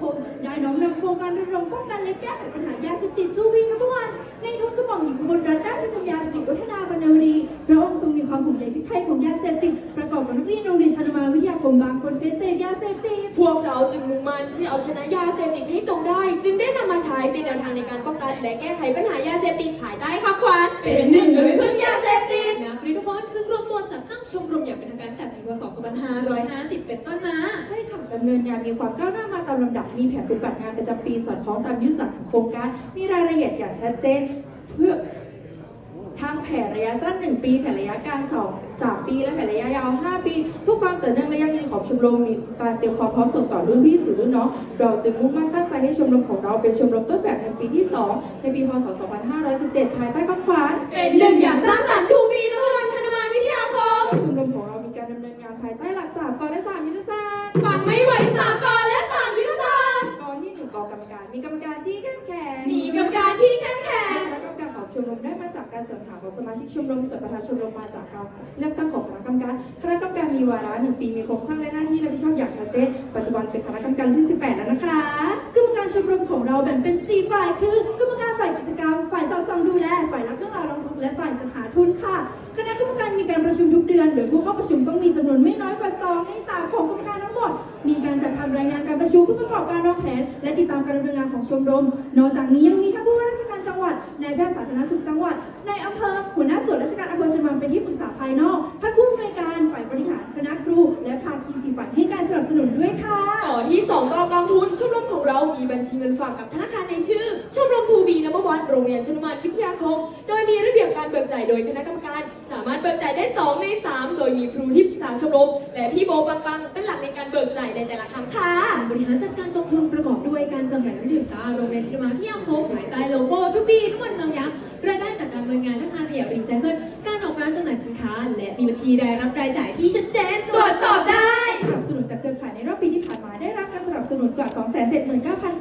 คมได้น้อมนำโครงการรณรงค์ป้องกันและแก้ไขปัญหายาเสพติดทูบีนัมเบอร์วัน ในทุนกระหม่อมหญิงอุบลรัตนราชกัญญาสิริวัฒนาบรรณวดีพระองค์ทรงมีความห่วงใยพิษภัยของยาเสพติดประกอบกับนักเรียนโรงเรียนชานุมานวิทยาคมบางคนเคยเสพยาเสพติดพวกเราจึงมุ่งมั่นที่เอาชนะยาเสพติดให้จงได้ จึงได้นำมาใช้เป็นแนวทางในการป้องกันและแก้ไขปัญหายาเสพติดภายใต้ขับขวานเป็นหนึ่งโดยพึ่งยาเสพติดนักเรียนทุกคนจึงรวมตัวจัดตั้งชมรมอย่างเป็นทางการตั้งแต่ปีพศ2550เป็นต้นมาใช่ค่ะ ดำเนินงานมีความก้าวหน้ามาตามลำดับ มีแผนปฏิบัติงานประจำปีสอดคล้องตามยุทธศาสตร์ของโครงการ มีรายละเอียดอย่างชัดเจน เพื่อทางแผนระยะสั้น 1 ปี แผนระยะกลาง2 3 ปี และแผนระยะยาว 5 ปีเพื่อความต่อเนื่องระยะยืนของชมรมมีการเตรียมความพร้อมส่งต่อรุ่นพี่สู่รุ่นน้อง เราจึงมุ่งมั่นตั้งใจให้ชมรมของเราเป็นชมรมต้นแบบในปีที่ 2 ในปีพศ 2517 ภายใต้คำขวัญเป็นหนึ่งอย่างสร้างสรรค์ทูบีนวั มได้มาจากการสรรหาของสมาชิกชมรมส่วนประธานชมรมมาจากการเลือกตั้งของคณะกรรมการ คณะกรรมการมีวาระหนึ่งปีมีโครงสร้างและหน้าที่รับผิดชอบอย่างชัดเจน ปัจจุบันเป็นคณะกรรมการที่ 18 แล้วนะคะ กรรมการชมรมของเราแบ่งเป็น 4 ฝ่าย คือกรรมการฝ่ายกิจกรรม ฝ่ายสอดส่องดูแล ฝ่ายรับเรื่องราวร้องทุกข์และฝ่ายจัดหาทุนค่ะ คณะกรรมการมีการประชุมทุกเดือนโดยผู้เข้าประชุมต้องมีจำนวนไม่น้อยกว่า 2 ใน 3 ของกรรมการทั้งหมด มีการจัดทำรายงานการประชุมเพื่อประกอบการวางแผน และติดตามการดำเนินงานของชมรม นอกจากนี้ยังมีท่านผู้ว่าราชการจังหวัดนายแพทย์สาธารณสุขจังหวัดนายอำเภอหัวหน้าส่วนราชการอำเภอชะมานเป็นที่ปรึกษาภายนอกท่านผู้อำนวยการฝ่ายบริหารคณะครู และภาคีสี่ฝ่ายให้การสนับสนุนด้วยค่ะต่อที่ 2กกองทุนชมรมของเรามีบัญชีเงินฝากกับธนาคารในชื่อ ชมรมทูบีนัมวันโรงเรียนชนมานวิทยาคม โดยมีระเบียบกับการเบิกจ่ายโดยคณะกรรมการ สามารถเบิกจ่ายได้ 2 ใน 3 โดยมีครูที่ปรึกษาชมรมและพี่โบปังปัเป็นหลักในการเบิกจ่ายในแต่ละครั้งค่ะ บริหารจัดการกองทุนประกอบด้วยการจำหน่ายน้ำดื่มตราโรงเรีนชินมาที่ยาโคบภายใต้โลโก้ทุกปีทุกวันเมืองยักษ์รายได้จากการดำเนินงานทั้งทางขยะรีไซเคิลการออกร้านจำหน่ายสินค้า และมีบัญชีรายรับรายจ่ายที่ชัดเจนตรวจสอบได้ สนับสนุนจากเครือข่ายในรอบปีที่ผ่านมาได้รับการสนับสนุนกว่า 2 7 9 0 0 0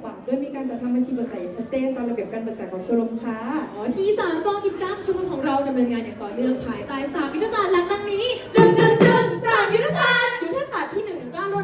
4216บาทโดยมีการจัดทำบัญชีเบิกจ่ายอย่างชัดเจนตามระเบียบการเบิกจ่ายของชมรมค่ะ อ๋อที่สามกองกิจกรรมชมรมของเราดำเนินงานอย่างต่อเนื่องภายใต้สามยุทธศาสตร์หลักดังนี้จึงจึงจึงสามยุทธศาสตร์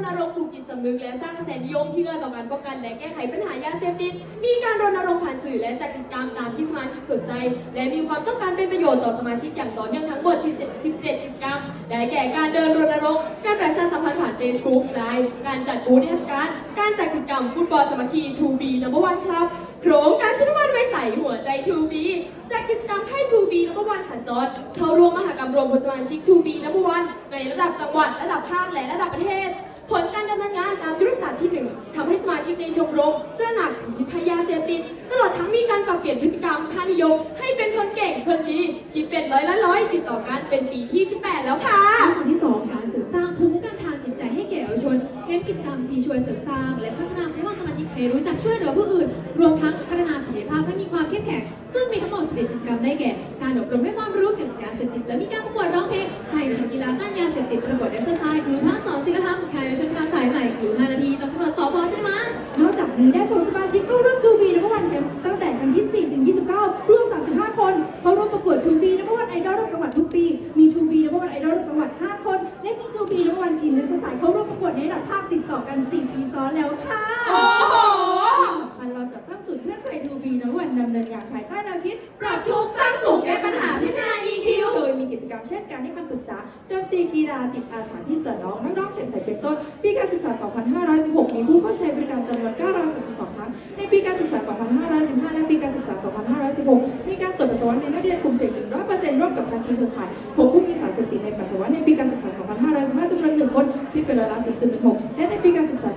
ณรงค์ปลูกจิตสำนึกและสร้างกระแสนิยมที่เอื้อต่อการป้องกันและแก้ไขปัญหายาเสพติด มีการรณรงค์ผ่านสื่อและจัดกิจกรรมตามที่สมาชิกสนใจ และมีความต้องการเป็นประโยชน์ต่อสมาชิกอย่างต่อเนื่องทั้งหมด 17 17กิจกรรม ได้แก่การเดินรณรงค์ การประชาสัมพันธ์ผ่าน Facebook ไลน์การจัดบูธนิทศการการจัดกิจกรรมฟุตบอลสมัคคี 2B Number One Club โครงการชิ้นวันไว้ใส่หัวใจ 2B จัดกิจกรรมให้ 2B Number One สัญจรเข้าร่วมมหากรรมรวมพลสมาชิก 2B Number One ในระดับจังหวัด ระดับภาคและระดับประเทศ ผลการดำเนินงานตามยุทธศาสตร์ที่ 1ทำให้สมาชิกในชมรมตระหนักถึงพิษยาเสพติดตลอดทั้งมีการปรับเปลี่ยนพฤติกรรมค่านิยม ให้เป็นคนเก่งคนดีคิดเป็นร้อยละร้อยติดต่อกันเป็นปีที่ 18 แล้วค่ะส่วนที่สองการเสริมสร้างภูมิคุ้มกันทางจิตใจให้แก่เยาวชนเน้นกิจกรรมที่ช่วยเสริมสร้าง และพัฒนาให้ว่าสมาชิกให้รู้จักช่วยเหลือผู้อื่น รวมทั้งพัฒนาศักยภาพให้มีความเข้มแข็งซึ่งมีทั้งหมด11กิจกรรมได้แก่ การอบรมให้ความรู้เกี่ยวกับยาเสพติดและมีการประกวดร้องเพลงไทยศิลป์กีฬาต้านยาเสพ ใหม่หรือ5นาทีตำรวจสพใช่ไหมนอกจากนี้ได้ส่งสมาชิกเข้าร่วมทูบีนักวันแคมป์ตั้งแต่ครั้งที่ 4 ถึง 29รวม 35 คนเข้าร่วมประกวดทูบีนักวันไอดอลระดับจังหวัดทุกปี มีทูบีนักวันไอดอลระดับจังหวัด 5 คน และมีทูบีนักวันจีนและสายเข้าร่วมประกวดในระดับภาคติดต่อกัน 4 ปีซ้อนแล้วค่ะโอ้โหอันเราจัดตั้งศูนย์เพื่อนใจทูบีนะวันดำเนินงานภายใต้แนวคิดปรับทุกข์สร้างสุขแก้ปัญหาพัฒนา EQ โดยมีกิจกรรมเช่นการให้คำปรึกษาดนตรีกีฬาจิตอาสาที่เสริมน้องน้องๆเจ็ดใสเป็นต้นปีการ ศึกษา2516มีผู้เข้าใช้บริการจำนวน932ครั้ง ในปีการศึกษา 2515 และปีการศึกษา 2516 มีการตรวจปัสสาวะในนักเรียนกลุ่มเสี่ยงถึง100%ร่วมกับภาคีเครือข่ายพบผู้มีสารเสพติดในปัสสาวะในปีการศึกษา 2515จำนวน1คนคิดเป็นร้อยละ0.16 และในปีการศึกษา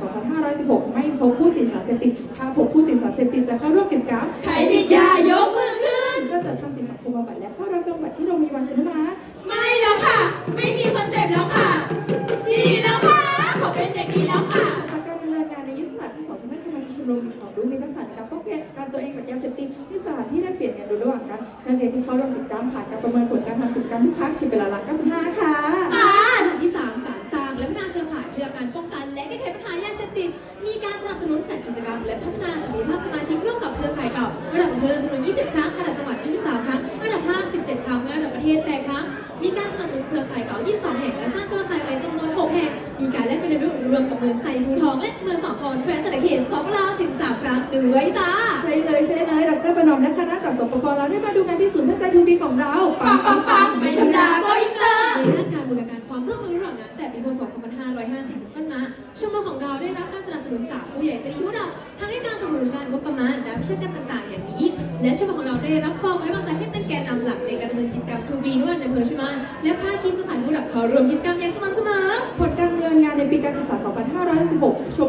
2516 ไม่พบผู้ติดสารเสพติดถ้าพบผู้ติดสารเสพติดจะเข้าร่วมกิจกรรมใครติดยายกมือขึ้นก็จะทำติดสังคมบำบัดและเข้ารับบำบัดที่โรงพยาบาลชนมา การป้กันตัวเองจากยาเสพติดที่สถานที่ได้เปลี่ยนเรียนรู้ระหว่างกันนักเรียนที่เข้าร่วมกิจกรรมผ่านการประเมินผลการทำกิจกรรมทุกครั้งคิดเป็นละละ95ค่ะ ภูทองและเมืองสองคอนแควร์สัตเขตสองลาวถึง3ครั้งด้วยจ้าใช่เลยใช่เลยดรประนอมและคณะจากสปปเราได้มาดูงานที่ศูนย์เพื่อใจทูบีของเราปังปังปังไม่ธรรมดาก็อินเตอร์ในด้านการบูรณาการความร่วมมือระหว่างงานแต่ปีพศ2550เป็นต้นมาชมรมของเราได้รับการสนับสนุนจากผู้ใหญ่ใจดีผู้นำทั้งให้การสนับสนุนงานงบประมาณและวิชาการต่างๆ อย่างนี้ และชมรมของเราได้รับความไว้วางใจให้เป็นแกนนำหลักในการดำเนินกิจกรรมทูบีนวดในอำเภอชุมานและพาทีมสถานผู้หลักเขารวมกิจกรรมอย่างสม่ำเส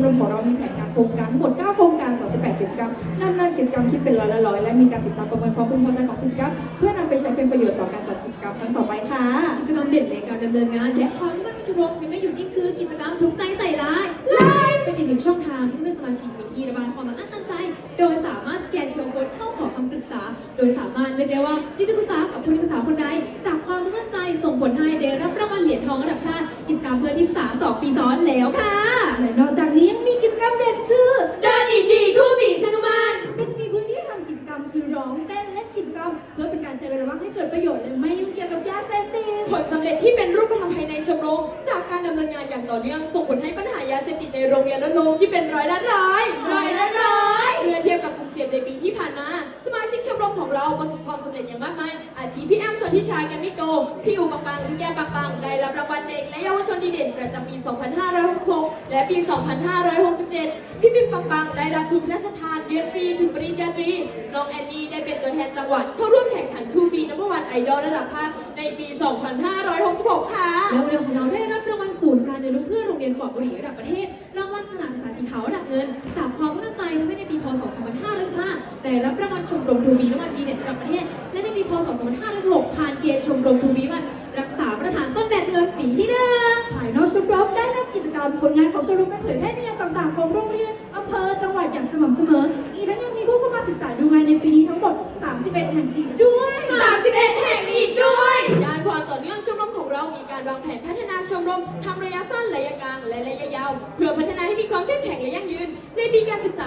รมของเรามีแผนงานโครงการทั้งหมด 9 โครงการ 38 กิจกรรมดำเนินกิจกรรมที่เป็นร้อยละร้อยและมีการติดตามประเมินความพึงพอใจของกิจกรรมเพื่อนำไปใช้เป็นประโยชน์ต่อการจัดกิจกรรมครั้งต่อไปค่ะ กิจกรรมเด่นในการดำเนินงานและความร่วมมือชมรมยังไม่อยู่ที่คือกิจกรรมถูกใจใส่ลายลายเป็นอีกหนึ่งช่องทางที่ไม่สมาชิกมีที่ระบายความอัดอั้นใจ โดยสามารถสแกนเคอร์โค้ดเข้าขอคำปรึกษา โดยสามารถเลือกได้ว่าที่จะปรึกษากับผู้ที่ปรึกษาคนใดจากความมั่นใจส่งผลให้ได้รับรางวัลเหรียญทองระดับชาติกิจกรรมเพื่อนที่ปรึกษาสองปีซ้อนแล้วค่ะและนอก นี้ยังมีกิจกรรมเด่นคือเดินอีกดีทูบีชนุมานก็จะมีพื้นที่ทำกิจกรรมคือร้องเต้นและกิจกรรม เพื่อเป็นการใช้เวลาว่างให้เกิดประโยชน์และไม่ยุ่งเกี่ยวกับยาเสพติดผลสำเร็จที่เป็นรูปธรรมภายในชมรมจากการดำเนินงานอย่างต่อเนื่องส่งผลให้ปัญหายาเสพติดในโรงเรียนลดลงที่เป็นร้อยละร้อยร้อยละร้อยเมื่อเทียบกับ กลุ่มในปีที่ผ่านมา สมาชิกชมรมของเราประสบความสำเร็จอย่างมากมาย อาทิพี่แอมชนทิชากันมิโกพี่อูปังปังพี่แก้มปังปังได้รับรางวัลเด็กและเยาวชนดีเด่นประจำปี 2566 และปี 2567 พี่ปิมปังปังได้รับทุนพระราชทานเรียนฟรีถึงปริญญาตรี น้องแอนนี่ได้เป็นตัวแทนจังหวัดเข้าร่วมแข่งขันทูบีนัมเบอร์วันไอดอลระดับภาคในปี 2566 ค่ะ แล้วเรียนของเราได้รับ ศูนย์การเรียนรู้เพื่อโรงเรียนปลอดบุหรี่ระดับประเทศรางวัลสลามภาษาสีขาวระดับเงินจากความมั่นใจทำให้ในปีพศ 2505ได้รับรางวัลชมรมทูบีรางวัลดีเด่นระดับประเทศและใน การวางแผนพัฒนาชมรมทั้งระยะสั้นระยะกลางและระยะยาว เพื่อพัฒนาให้มีความเข้มแข็งและยั่งยืน ในปีการศึกษา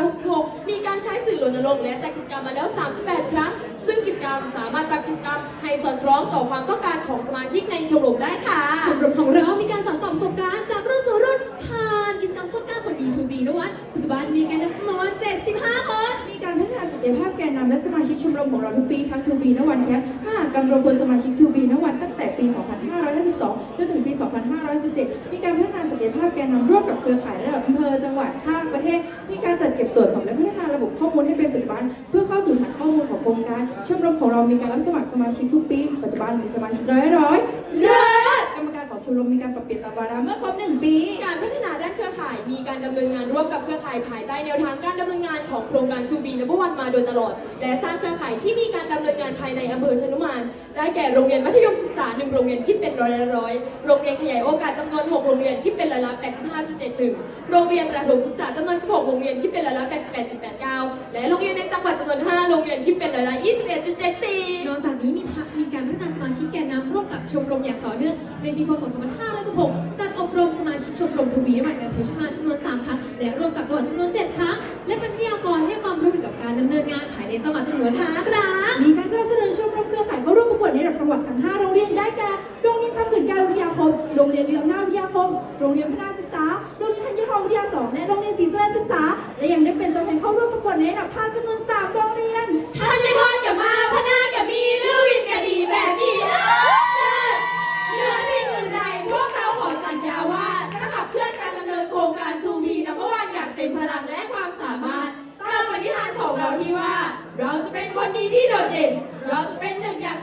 2566 มีการใช้สื่อรณรงค์และจัดกิจกรรมมาแล้ว 38 ครั้ง ซึ่งกิจกรรมสามารถปรับกิจกรรมให้สอดคล้องต่อความต้องการของสมาชิกในชมรมได้ค่ะ ชมรมของเรามีการสอนต่อประสบการณ์จากรุ่นสู่รุ่นผ่านกิจกรรมต้นกล้าคนดีทูบีนวัดปัจจุบันมีการจำนวน 75 คน มีการพัฒนาศั กยภาและสมาชิกชมรมของเราทุกปีทั้งทูบีนวันแคปถ้ากำรวมคนสมาชิกทูบีนวันตั้งแต่ปี 2552 จนถึงปี 2517 มีการพัฒนาศักยภาพแกนนำร่วมกับเครือข่ายระดับอำเภอจังหวัดภาคประเทศ มีการจัดเก็บตรวจสอบและพัฒนาระบบข้อมูลให้เป็นปัจจุบัน เพื่อเข้าสู่ฐานข้อมูลของโครงการชมรมของเรามีการรับสมัครสมาชิกทุกปี ปัจจุบันมีสมาชิกร้อยร้อยๆเลิศกรรมการของชมรมมีการปรับเปลี่ยนตามวาระเมื่อครบหนึ่งปีการพัฒนาด้านเครือข่ายมีการดำเนินงานร่วมกับเครือข่ายภายใต้แนวทางการดำเนินงานของโครงการชูบีนับวันมาโดยตลอด และสร้างเครือข่ายที่มีการดำเนินงานภายในอำเภอชนุมาน ได้แก่โรงเรียนมัธยมศึกษาหนึ่งโรงเรียนที่เป็นร้อยละร้อย โรงเรียนขยายโอกาสจำนวน 6 โรงเรียนที่เป็นร้อยละ85.71 โรงเรียนประถมศึกษาจำนวน 16 โรงเรียนที่เป็นร้อยละ88.89 และโรงเรียนในจังหวัดจำนวน 5 โรงเรียนที่เป็นร้อยละ21.74นอกจากนี้มีมีการพัฒนาสมาชิกแกนนำร่วมกับชมรมอย่างต่อเนื่องในปีพศ2516จัดอบรมสมาชิกชมรมทวีวันในอำเภอชมาจำนวน 3 ครั้งและร่วมกับจังหวัดจำนวน 7 ครั้ง งานภายในจังหวัดจำนวน5ครั้งมีการสนับสนุนชมรมเครือข่ายเข้าร่วมประกวดในระดับจังหวัดทั้ง5โรงเรียนได้แก่โรงเรียนคำขืนแก้ววิทยาคม โรงเรียนเรืออำนาวิทยาคม โรงเรียนพัฒนาศึกษา โรงเรียนธัญทองวิทยาสองและโรงเรียนศรีเจริญศึกษา และยังได้เป็นตัวแทนเข้าร่วมประกวดในระดับภาคจำนวน3โรง ที่ว่า เราจะเป็นคนดีที่โดดเด่น เราจะเป็นหนึ่งอย่าง